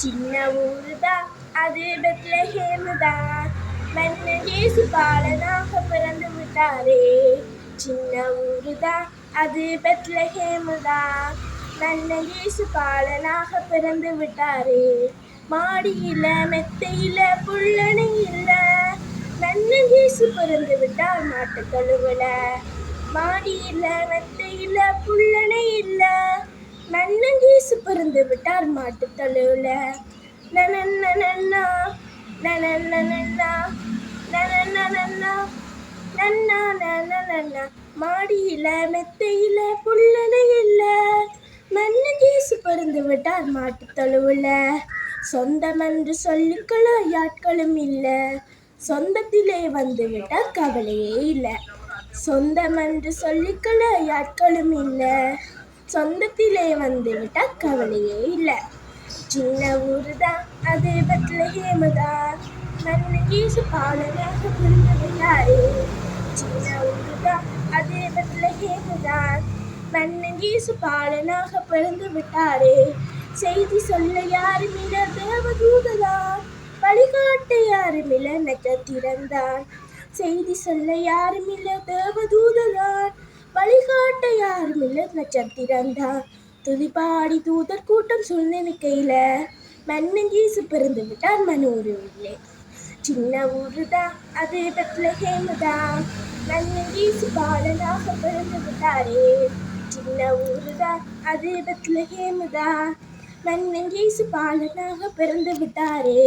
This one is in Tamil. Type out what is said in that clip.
சின்ன ஊருதான் அது பெத்லஹேமுதான் மன்னன் இயேசு பாலனாக பிறந்து விட்டாரே. சின்ன ஊருதான் அது பெத்லஹேமுதான் மன்னன் இயேசு பாலனாக பிறந்து விட்டாரே. மாடியில மெத்தையில புள்ளனை இல்ல. மன்னன் இயேசு பிறந்து விட்டார் மாட்டு கழுவல மாடியில மெத்தையில புள்ளனை இல்லை. இயேசு பிறந்து விட்டார் மாட்டு தழுவுல நன்னா மாடியில மெத்தையில புள்ளனை இல்ல மன்னன் இயேசு பிறந்து விட்டார் மாட்டு தழுவுல சொந்தம் என்று சொல்லிக்கலாம் யாட்களும் இல்ல சொந்தத்திலே வந்து விட்டார் கவலையே இல்லை சொந்தம் என்று சொல்லிக்கொள்ள யாட்களும் இல்லை சொந்தத்திலே வந்து கவலையே இல்லை. சின்ன ஊரு தான் அது பத்லஹேமுதான் மன்னன் இயேசு பாலனாக பிறந்து விட்டாரே. சின்ன ஊரு தான் அது பத்லஹேமுதான் மன்னன் இயேசு பாலனாக பிறந்து விட்டாரே. செய்தி சொல்ல யாருமில்ல தேவதூததான். வழிகாட்ட யாருமில்ல நட்சத்திரம்தான். செய்தி சொல்ல யாருமில்ல தேவதூததான். வழிகாட்ட யாருமில்ல நட்சத்திரம்தான் துதிப்பாடி தூதர் கூட்டம் சூழ்ந்து நிற்கையில மன்னன் இயேசு பிறந்து விட்டார் மனூரிலே சின்ன ஊருதா அது பெத்லஹேமுதான் மன்னன் இயேசு பாலனாக பிறந்து விட்டாரே. சின்ன ஊருதா அது பெத்லஹேமுதான் மன்னன் இயேசு பாலனாக பிறந்து விட்டாரே.